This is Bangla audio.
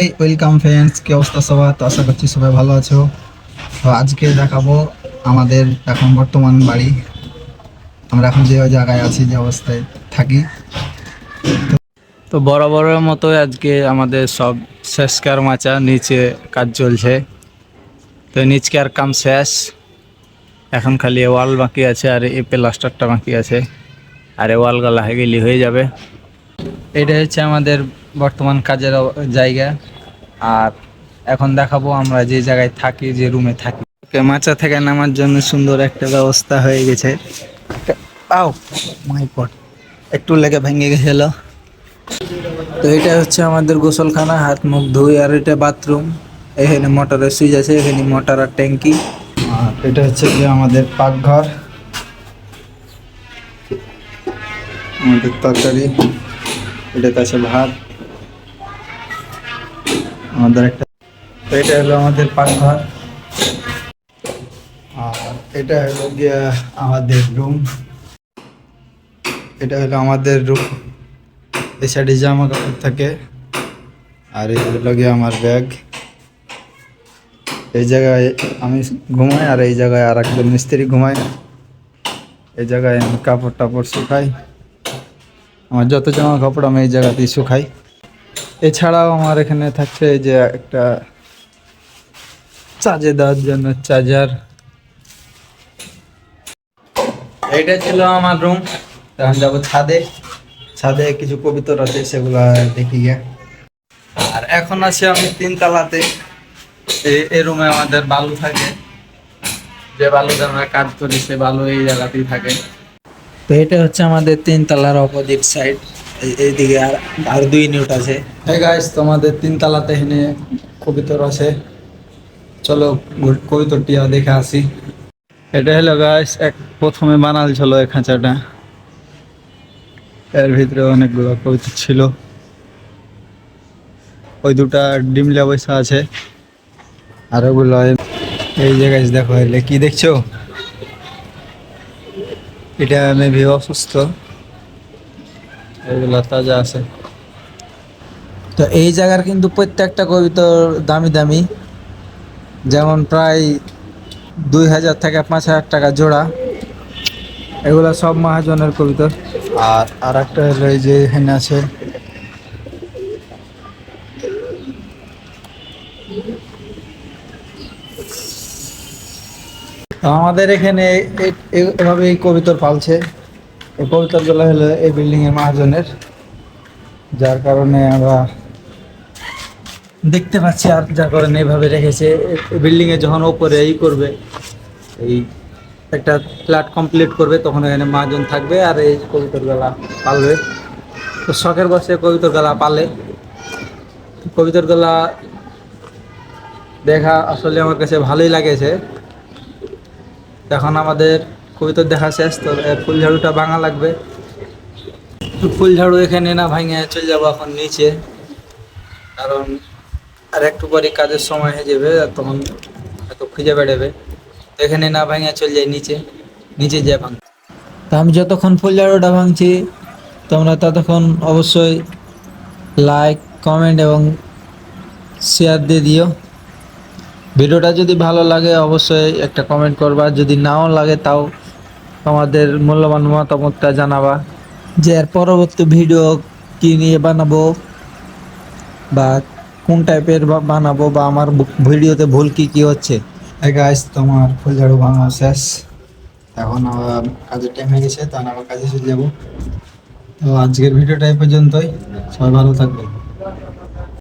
হাই ওয়েলকাম ফ্রেন্ডস কি অবস্থা সবার? তো আশা করছি সবাই ভালো আছো। তো আজকে দেখাবো আমাদের এখন বর্তমান বাড়ি। আমরা এখন যে জায়গায় আছি, যে অবস্থায় থাকি। তো বরাবরের মতো আজকে আমাদের সব শেষকার মাচা নিচে কাজ চলছে। তো নিচকার কাম শেষ। এখন খালি ওয়াল বাকি আছে আর এ প্লাস্টারটা বাকি আছে। আর এই ওয়ালগুলা হয়ে গেলি হয়ে যাবে। এটা হচ্ছে আমাদের বর্তমান কাজের জায়গা। আর এখন দেখাবো আমরা যে জায়গায় থাকি, যে রুমে থাকি। মাচা থেকে নামার জন্য সুন্দর একটা ব্যবস্থা হয়ে গেছে। পাও মাই একটু লেগে ভেঙে গেছিল তো এটা হচ্ছে আমাদের গোসলখানা, হাত মুখ ধুই, আর এটা বাথরুম। এখানে মোটরের সুইচ আছে, এখানে মোটর আর ট্যাঙ্কি। আর এটা হচ্ছে যে আমাদের পাকঘর। আমাদের তরকারি। এটাতে আছে ভাত। আমাদের একটা তো এটা হলো আমাদের পাকঘর। আর এটা হলো গিয়া আমাদের রুম। এটা হলো আমাদের রুম। এই সাইডে জামা কাপড় থাকে। আর এই হলো গিয়ে আমার ব্যাগ। এই জায়গায় আমি ঘুমাই আর এই জায়গায় আর একজন মিস্ত্রি ঘুমাই এই জায়গায় আমি কাপড় টাপড় শুকাই। আমার যত জামা কাপড় আমি এই জায়গাতেই শুকাই। এছাড়াও আমার এখানে থাকছে এই যে একটা চার্জে দেওয়ার জন্য চার্জার এইটা ছিল আমার রুম। তখন যাব ছাদে। ছাদে কিছু কবিতর আছে, সেগুলা দেখি গিয়ে। আর এখন আছি আমি তিন তালাতে এই- রুমে আমাদের বালু থাকে। যে বালুতে আমরা কাজ করি, সে বালু এই জায়গাতেই থাকে। তো এটা হচ্ছে আমাদের তিন তলার অপোজিট সাইড এইদিকে আর আর দুই ইউনিট আছে। হ্যাঁ গাইস তোমাদের তিন তালাতে এখানে কবিতর আছে। চলো কবিতরটি দেখে আসি। এটা হলো গাইস এক প্রথমে বানাল ছিল এই খাঁচাটা। এর ভিতরে অনেকগুলো কবিতর ছিল। ওই দুটা ডিমলা বৈশা আছে। আর ওগুলো এই- এই যে দেখো এলে কি দেখছ? এটা মেবি অসুস্থ। এগুলো তাজা আছে। তো এই জায়গার কিন্তু প্রত্যেকটা কবিতর দামি দামি। যেমন প্রায় দুই হাজার থেকে পাঁচ হাজার টাকা জোড়া। এগুলা সব মহাজনের কবিতর আর আর একটা হলো এই যে এখানে আছে আমাদের এখানে এই- এই- এভাবে এই কবিতর পালছে। এই কবিতরগুলো হলো এই বিল্ডিং এর মহাজনের, যার কারণে আমরা দেখতে পাচ্ছি আর যার কারণে এভাবে রেখেছে। বিল্ডিং এ যখন ওপরে ই করবে, এই একটা ফ্ল্যাট কমপ্লিট করবে, তখন এখানে মহাজন থাকবে আর এই কবিতর গলা পালবে। তো শখের বসে কবিতর গলা পালে। কবিতর গলা দেখা আসলে আমার কাছে ভালোই লাগেছে। এখন আমাদের কবিতর দেখা শেষ তো ফুল ঝাড়ুটা ভাঙা লাগবে। ফুল ঝাড়ু এখানে না ভাঙে, চলে যাব এখন নিচে। কারণ আর একটু পরে কাজের সময় হয়ে যাবে তখন এত খুঁজে বেড়াবে। এখানে না ভাঙে, চলে যাই নিচে। নিচে যাই ভাঙ। তো আমি যতক্ষণ ফুল ঝাড়ুটা ভাঙছি, তোমরা ততক্ষণ অবশ্যই লাইক কমেন্ট এবং শেয়ার দিয়ে দিও। ভিডিওটা যদি ভালো লাগে, অবশ্যই একটা কমেন্ট করবা। যদি নাও লাগে, তাও তোমাদের মূল্যবান মতামতটা জানাবা যে এর পরবর্তী ভিডিও কী নিয়ে বানাবো বা কোন টাইপের বানাবো বা আমার ভিডিওতে ভুল কী কী হচ্ছে। গাইস তোমার ফুল ঝাড়ু ভাঙা শেষ। এখন আবার কাজের টাইম হয়ে গেছে তখন আবার কাজে চলে যাব। তো আজকের ভিডিওটা এই পর্যন্তই। সবাই ভালো থাকবে